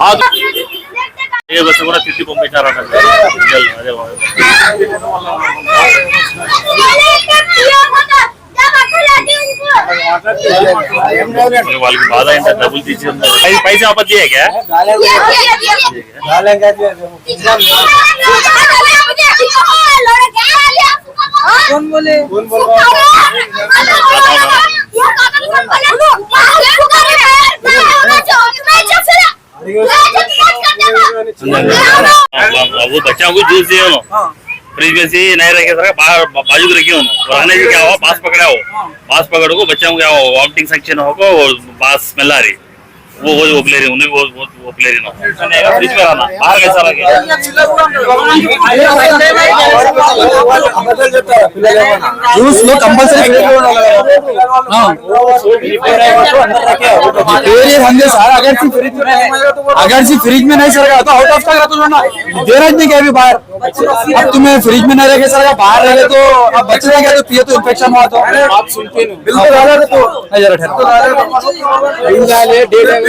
हाँ ये बस కూడా తిట్టి పంపించారట అదే వాళ్ళకి బాధ ఏంటంటే డబ్బులు తీసి ఐదు పైసా ఆపత్తి क्या कौन बोले वो बच्चा को जूस दिए हो। फ्रिज में से नहीं रखे सर बाजू को रखे हो। पुराने से क्या हुआ बाँस पकड़ा हो। बाँस पकड़ो को बच्चा को क्या हो? वॉमिटिंग सेक्शन हो को बाँस स्मेल आ रही। वो वो वो प्लेयर है उन्हें वो वो वो प्लेयर है ना फ्रिज में रहना बाहर कैसा लगे जूस लो कंपलसरी हाँ ये समझे सारा अगर सी फ्रिज में अगर सी फ्रिज में नहीं सरगा तो आउट ऑफ़ का तो छोड़ना देना नहीं क्या भी बाहर अब तुम्हें फ्रिज में नहीं रखे सर बाहर रहे तो अब बच रहेगा तो पिए तो इंफेक्शन हुआ तो आप सुनते नहीं बिल्कुल आ रहे तो नहीं जरा ठहरो इन जाले डेट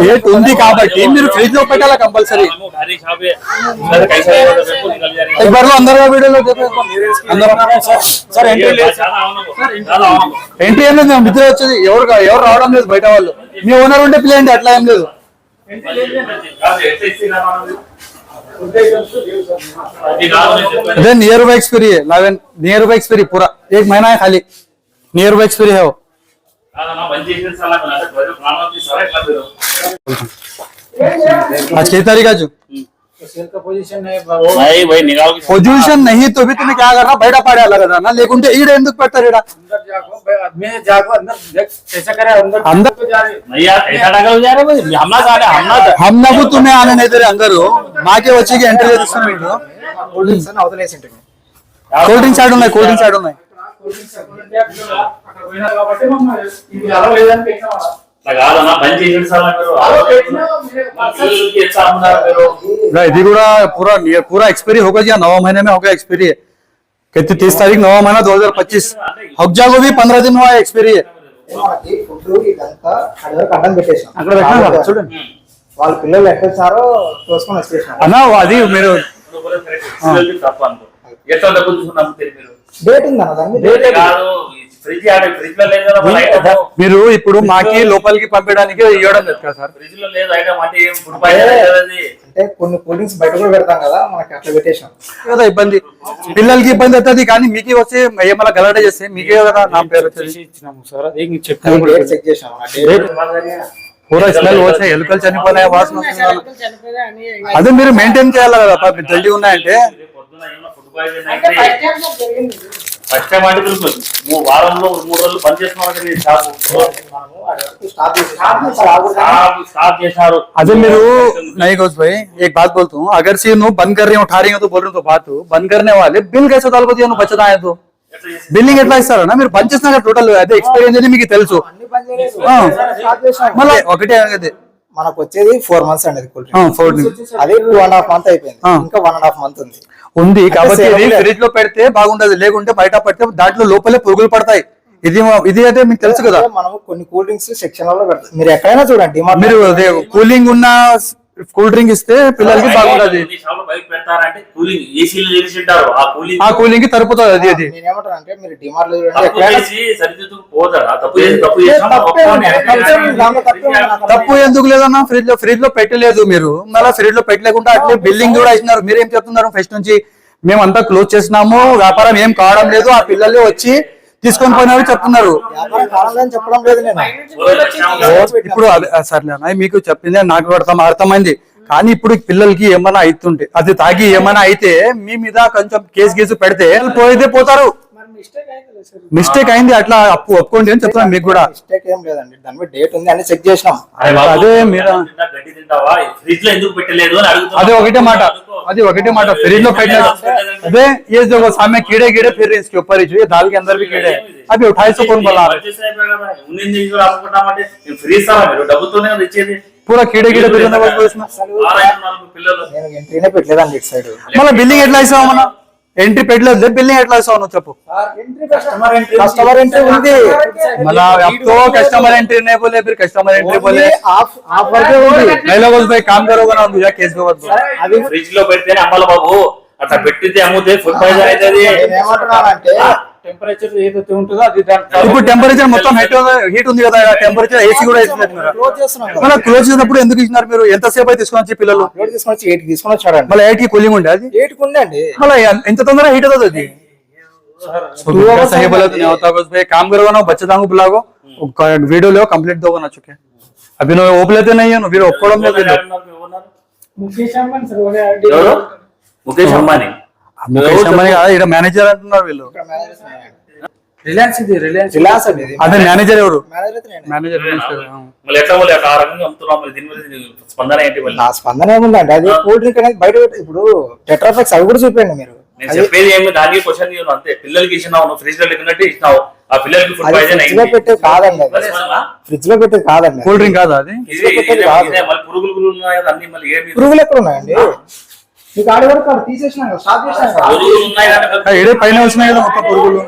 డేట్ ఉంది కాబట్టి మీరు ఫ్రిడ్జ్ లో పెట్టాలా కంపల్సరీ भारी छाप है सर कैसा है बिल्कुल निकल जा रही है एक बार అందరూ వీడియోలో అందరూ సార్ ఎంట్రీ లేదు ज्यादा होना को ज्यादा होना को ఎంట్రీ ఏం లేదు నిద్ర వచ్చేది ఎవరు కా- ఎవరు రావడం లేదు బయట వాళ్ళు మీ ఓనర్ ఉంటే పిల్లండి అట్లా ఏం లేదు अरे नियर बाय एक्सपीरी है लावेन नियर बाय एक्सपीरी पूरा एक महीना है खाली नियर बाय एक्सपीरी है वो आज कितनी तारीख आज सेल का पोजीशन है भाई भाई निकाल के పొజిషన్ नहीं तो भी तुम्हें क्या करना బయట పడేయాలి కదా నా లేకుంటే ఈడ ఎందుకు పెడతారు ఈడ अंदर जाको भाई आदमी है जाको अंदर देख कैसा करे अंदर अंदर- तो जा रहे नहीं यार ऐसा टका जा रहे भाई हमला जा रहे हमला हम నాకు తుమ్మే ఆనే నైతే అందరూ మాకే వచ్చి ఎంట్రీ చేస్తున్నారు మీరు కూల్ డ్రింక్స్ అని అవతలేసింటే కూల్ డ్రింక్స్ ఆడు ఉన్నాయి కూల్ డ్రింక్స్ ఆడు ఉన్నాయి అక్కడ పోయినా కాబట్టి మమ్మల్ని ఇది అలా లేదని పెట్టినా కాదన్నా బంద్ చేసిన సార్ మీరు అలా పెట్టినా మీరే పిల్లలకి ఎట్లా అమ్ముతారు మీరు ना, ఇది కూడా पूरा नियर पूरा एक्सपायरी होगा जी नवा महीने में होगा एक्सपायरी है कितनी तीस तारीख नवा महीना दो हजार पच्चीस हफ्जा को भी पंद्रह दिन हुआ एक्सपायरी है మనకి ఫుడ్ ఇదంతా అక్కడ వరకు అడ్డం పెట్టేసాం అక్కడ పెట్టినా కదా, చూడండి వాళ్ళ పిల్లలు ఎక్కడ వచ్చారో తోసుకొని వచ్చేసాం అన్నా అది మీరు పిల్లలకి తప్ప అనుకో ఎట్లా డబ్బులు తీసుకుని అమ్ముతారు మీరు డేట్ ఉంది అన్న దాన్ని రేటే కాదు మీరు ఇప్పుడు మాకి లోపలికి పంపించడానికి ఇవ్వడం లేదు కదా సార్? ఫ్రిడ్జ్లో లేదు ఐటమ్ అంటే ఏం ఫుడ్ అంటే కొన్ని కూల్ డ్రింక్స్ బయట కూడా పెడతాం కదా మనకి అట్లా పెట్టేసాం. కదా ఇబ్బంది. పిల్లలకి ఇబ్బంది అవుతుంది కానీ మీకే వస్తే ఏమైనా గలాట చేస్తే మీకే కదా నా పేరు వచ్చేది. ఇచ్చినాము సార్ అదే ఇంక చెప్తాను డేట్ చెక్ చేసాం. ఆ డేట్ పూరా స్మెల్ వచ్చే ఎలుకలు చనిపోయినాయి వాసన. అదే మీరు మెయింటైన్ చేయాలి కదా జల్దీ ఉన్నాయంటే. పొద్దున ఏమన్నా ఫుడ్ పాయిజన్ అయితే ఫస్ట్ టైం అంటే తెలుసు మూడు వారంలో మూడు రోజులు బంద్ చేస్తున్నాం కదా ఈ షాప్ స్టాప్ స్టాప్ స్టాప్ చేశారు अगर मेरे नहीं घोष भाई एक बात बोलता हूँ अगर से नो बंद कर रही हूँ उठा रही हूँ तो बोल रही हूँ तो बात हो बंद करने वाले बिल कैसे తాలూకు తీయను బచ్చత ఆయన तो బిల్లింగ్ ఎట్లా ఇస్తారన్నా మీరు పని చేస్తున్నా టోటల్ అదే ఎక్స్పీరియన్స్ అనేది మీకు తెలుసు అన్ని పని చేయలేదు ఆ. స్టాప్ చేసాం మళ్ళీ ఒకటే అదే మనకు వచ్చేది ఫోర్ మంత్స్ అండి కూల్ ఆ, డ్రింక్ four అది టూ అండ్ హాఫ్ మంత్ అయిపోయింది ఆ. ఇంకా వన్ అండ్ హాఫ్ మంత్ ఉంది ఉంది కాబట్టి ఇది. ఫ్రిడ్జ్లో పెడితే బాగుండదు లేకుంటే బయట పెడితే దాంట్లో లోపలే పురుగులు పడతాయి. ఇది ఇది అయితే మీకు తెలుసు కదా. మనము కొన్ని కూల్ డ్రింక్స్ సెక్షన్లో పెడతాం. మీరు ఎక్కడైనా చూడండి మీరు కూలింగ్ ఉన్న కూల్ డ్రింక్ ఇస్తే పిల్లలకి బాగుంటది ఆ కూలింగ్ ఆ కూలింగ్కి తరుపుతుంది అది అది. మీరు డిమార్ట్ తప్పు ఎందుకు లేదన్నా ఫ్రిడ్జ్లో ఫ్రిడ్జ్లో పెట్టలేదు మీరు. మళ్ళీ ఫ్రిడ్జ్లో పెట్టలేకుండా అట్లే బిల్డింగ్ కూడా ఇచ్చినారు మీరేం చెప్తున్నారు? ఫస్ట్ నుంచి మేమంతా క్లోజ్ చేసినాము. వ్యాపారం ఏం కావడం లేదు. ఆ పిల్లలు వచ్చి తీసుకొని పోయినారు చెప్తున్నారు. ఇప్పుడు సర్లే మీకు చెప్పింది నాకు అర్థం అర్థమైంది. కానీ ఇప్పుడు పిల్లలకి ఏమైనా అవుతుంటే అది తాగి ఏమైనా అయితే మీ మీద కొంచెం కేసు గీసు పెడితే పోయితే పోతారు. మిస్టేక్ అయింది అట్లా అప్పు ఒప్పుకోండి అని చెప్తున్నాను మీకు కూడా మిస్టేక్ ఏం లేదండి దాని మీద డేట్ ఉంది అని చెక్ చేసినాం అరే బాబు, అదే మీరు- తింటా, గడ్డి తింటావా ఫ్రిడ్జ్ లో ఎందుకు పెట్టలేదు అని అడుగుతున్నా అదే ఒకటే మాట అది ఒకటే మాట फ्रिज में बैठने अबे ये जो वो सामने कीड़े कीड़े फिर रहे हैं इसके ऊपर ही जो ये दाल के अंदर भी कीड़े हैं अभी अठाईस सौ कौन बोला ఉన్నింది కూడా అమ్ముకుంటామంటే ఫ్రీ ఇస్తారా మీరు డబ్బుతోనే ఉంది ఇచ్చేది पूरा कीड़े कीड़े फिर रहे हैं इसमें ఆరైతున్నారు పిల్లలు నేను ఎంట్రీనే పెట్టలేదండి ఇటు సైడ్ మళ్ళీ బిల్లింగ్ ఎట్లా ఇస్తావు మన ఎంట్రీ పెట్టలేదు బిల్లింగ్ ఎట్లా ఇస్తావు నువ్వు చెప్పు కస్టమర్ ఎంట్రీ కస్టమర్ ఎంట్రీ ఉంది मला अब तो कस्टमर एंट्री नहीं बोले फिर कस्टमर एंट्री बोले ఆఫ్ ఆఫ్ వరకే ఉంది नहीं लोग भाई काम करोगे ना मुझे केस के बाद అది ఫ్రిడ్జ్ లో పెడితేనే అమ్మాలి బాబు అట్లా పెట్టితే అమ్ముతే ఫుడ్ పాయిజన్ అవుతుంది నేను ఏమంటున్నానంటే టెంపరేచర్ ఏదైతే ఉంటుందో అది దాంట్లో ఇప్పుడు టెంపరేచర్ మొత్తం హీట్ హీట్ ఉంది కదా టెంపరేచర్ ఏసీ కూడా వేసినట్టు మీరు క్లోజ్ చేస్తున్నాం కదా మళ్ళీ క్లోజ్ చేసినప్పుడు ఎందుకు ఇచ్చినారు మీరు ఎంతసేపు అయితే తీసుకొని వచ్చి పిల్లలు అప్లోడ్ తీసుకొని వచ్చి ఎయిట్ తీసుకొని వచ్చాడండి మళ్ళీ ఎయిట్ కి కూలింగ్ ఉండే అది ఎయిట్ కి ఉందండి మళ్ళీ ఎంత తొందరగా हीट होता थी तो भैया सही बोला तूने होता बस भाई काम करोगे ना बच्चे दांगो बुलाओ वीडियो लो कंप्लीट दोगे ना चुके अभी నువ్వు ఓపలేతే नहीं है వీరు ఒప్పుకోవడం లేదు వీళ్ళు ముఖేష్ అంబానీ సార్ ఒక ఎవరు ముఖేష్ అంబానీ ముఖేష్ అంబానీ కాదు ఇక్కడ మేనేజర్ అంటున్నారు వీళ్ళు. రిలయన్స్ ఇది రిలయన్స్ అండి అదే మేనేజర్ ఎవరు? మేనేజర్ మళ్ళీ ఎట్లా ఆ రకంగా అమ్ముతున్నాం దీని మీద స్పందన ఏంటి నా స్పందన ఏముందండి? అది కూల్ డ్రింక్ అనేది బయట పెట్టి- ఇప్పుడు టెట్రాఫెక్స్ అవి కూడా చూపించండి మీరు. నేను చెప్పేది ఏమి దానికి క్వశ్చన్ చేయను అంతే. పిల్లలకి ఇచ్చినావు ఫ్రిడ్జ్లో లెక్కినట్టు ఇచ్చినావు. ఆ పిల్లలకి ఫుడ్ అది పాయిజన్ ఫ్రిడ్జ్లో అయింది పెట్టేది కాదండి? ఫ్రిడ్జ్లో పెట్టేది కాదండి. కూల్ డ్రింక్ కాదా అది? ఇది ఇదే- ఇదే మళ్ళీ పురుగులు పురుగులు ఉన్నాయి కదా అన్ని మళ్ళీ ఏమి పురుగులు ఎక్కడ ఉన్నాయండి? మీకు ఆడి వరకు ఆడ తీసేసినాం కదా. స్టాప్ చేసినాం కదా ఏడే పైన వచ్చినాయి కదా మొత్తం పురుగులు?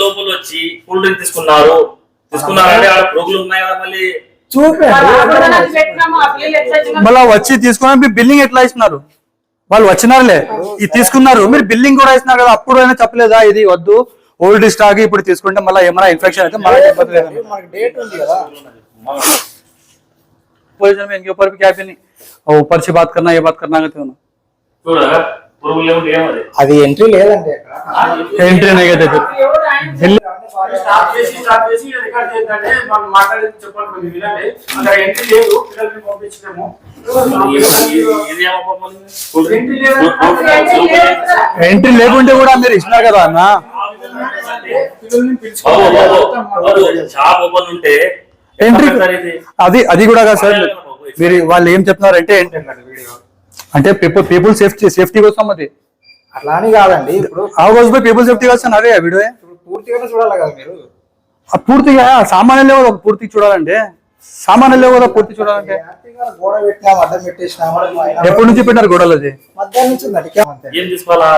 లోపల వచ్చి కూల్ డ్రింక్ తీసుకున్నారు. తీసుకున్నారంటే ఆడ పురుగులు ఉన్నాయి కదా మళ్ళీ. చూపండి మళ్ళీ వచ్చి తీసుకుని బిల్లింగ్ ఎట్లా ఇస్తున్నారు? వాళ్ళు వచ్చినారులే. ఇది తీసుకున్నారు. మీరు బిల్లింగ్ కూడా ఇస్తున్నారు కదా అప్పుడు అయినా చెప్పలేదా? ఇది వద్దు. ఓల్డ్ స్టాక్ ఇప్పుడు తీసుకుంటే మళ్ళీ ఏమైనా ఇన్ఫెక్షన్ అయితే మళ్ళీ ఇబ్బంది లేదు మనకి డేట్ ఉంది కదా पोजीशन में इनके ऊपर भी क्या भी नहीं और ऊपर से बात करना ये बात करना कहते हो ना చూడగా పురుగులు ఏమిటి ఏమది అది ఎంట్రీ లేదండి అక్కడ एंट्री नहीं कहते फिर స్టాప్ చేసి స్టాప్ చేసి రికార్డ్ చేద్దంటే మనం మాట్లాడేది చెప్పాలి కొంచెం వినండి అక్కడ ఎంట్రీ లేదు పిల్లల్ని పంపించినాము ఇది ఏమో మళ్ళీ కూల్ డ్రింక్ ఎంట్రీ లేదు ఎంట్రీ లేకుంటే కూడా మీరు ఇచ్చినారు కదా అన్న పిల్లల్ని బాబు బాబు బాబు పిలుచుకోవాలి షాప్ ఓపెన్ ఉంటే ఎంట్రీ అది అది కూడా కాదు సార్. మీరు వాళ్ళు ఏం చెప్తున్నారంటే అంటే పీపుల్ పీపుల్ సేఫ్టీ సేఫ్టీ కోసం అది. అట్లా అని కాదండి ఇప్పుడు ఆ రోజు పీపుల్ సేఫ్టీ కోసం అదే వీడియో. పూర్తిగానే చూడాలి కదా మీరు? ఆ పూర్తిగా సామాన్యం లేవు కదా పూర్తి చూడాలంటే సామాన్యం లేవు కదా పూర్తి చూడాలంటే. హ్యాపీగా గోడ పెట్టినాం అడ్డం పెట్టేసినాం ఆయన ఎప్పటి నుంచి పెట్టారు గోడలు అది? మధ్యాహ్నం నుంచి ఏం తీసుకోవాలా?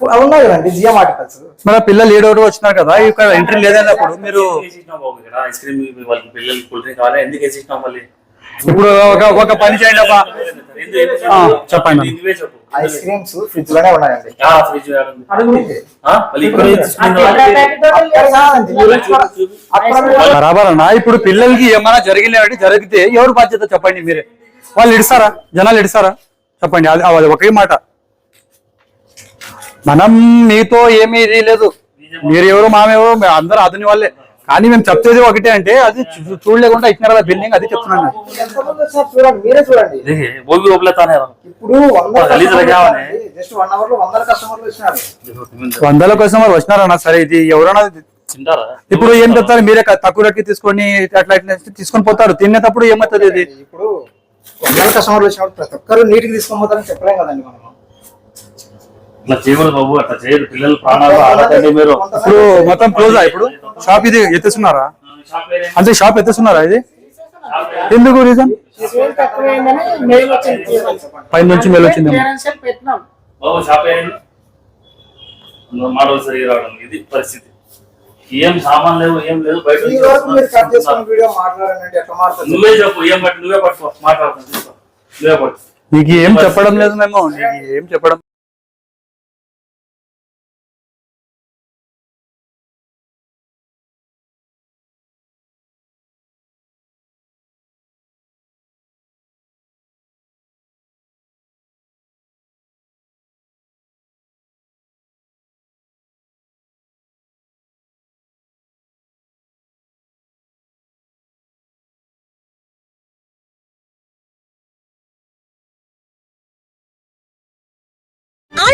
అవి ఉన్నాయి కదండి జిఎం ఆర్టికల్స్. ఆ పిల్లలు ఏడోడు వచ్చినారు కదా ఇక్కడ ఎంట్రీ లేదన్నప్పుడు మీరు ఎందుకు వేసేసినావు బాబు ఇక్కడ ఐస్ క్రీమ్ వాళ్ళకి పిల్లలకి కూల్ డ్రింక్ కావాలి ఎందుకు వేసేసినావు మళ్ళీ? ఇప్పుడు ఒక ఒక పని చేయండి అబ్బా. చెప్పండి. ఐస్ క్రీమ్స్ ఫ్రిడ్జ్లోనే ఉన్నాయండి బరాబర్ అన్న ఇప్పుడు పిల్లలకి ఏమైనా జరిగినాయంటే జరిగితే ఎవరు బాధ్యత చెప్పండి మీరే? వాళ్ళు ఇడుస్తారా? జనాలు ఇడుస్తారా? చెప్పండి అది అది ఒకే మాట. మనం మీతో ఏమీ ఇది లేదు మీరు ఎవరు మామెవరు మేము అందరూ అదని వాళ్ళే. కానీ మేము చెప్తేది ఒకటే అంటే అది చూ- చూడలేకుండా ఇచ్చినారు కదా బిల్డింగ్ అది చెప్తున్నాను వందల గలీజ్ కస్టమర్లు రకావనే. వచ్చినారు. జస్ట్ వన్ అవర్లో వందల కస్టమర్లు వచ్చినారు వందల కోసం వాళ్ళు వచ్చినారన్న సరే ఇది ఎవరైనా తింటారా? ఇప్పుడు ఏం చెప్తారు? మీరే తక్కువ రేట్కి తీసుకొని అట్లా ఇట్లా తీసుకొని పోతారు. తినేటప్పుడు ఏమవుతుంది ఇది? ఇప్పుడు వందల కస్టమర్లు వచ్చినప్పుడు ప్రతి ఒక్కరు నీటికి తీసుకొని పోతారని చెప్పలేం కదండి మనం. ఇట్లా చేయకూడదు బాబు అట్లా చేయదు. పిల్లలు ప్రాణాలు ఆడకండి మీరు. ఇప్పుడు మొత్తం క్లోజా ఇప్పుడు? షాప్ ఇది ఎత్తేస్తున్నారా? అంటే షాప్ ఎత్తేస్తున్నారా ఇది? ఎందుకు రీజన్? పై నుంచి మేలు వచ్చిందేమో బాబు షాప్ మాటలు సరిగా రావడం ఇది పరిస్థితి. ఏం సామాన్ లేవు ఏం లేదు. బయట నువ్వే చెప్పు ఏం పట్టు? నువ్వే పట్టుకో మాట్లాడుతుంది నువ్వే పట్టు. నీకు ఏం చెప్పడం లేదు మేము. నీకు ఏం చెప్పడం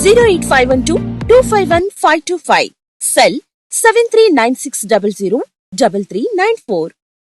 zero eight five one two two five one five two five cell seven three nine six double zero double three nine four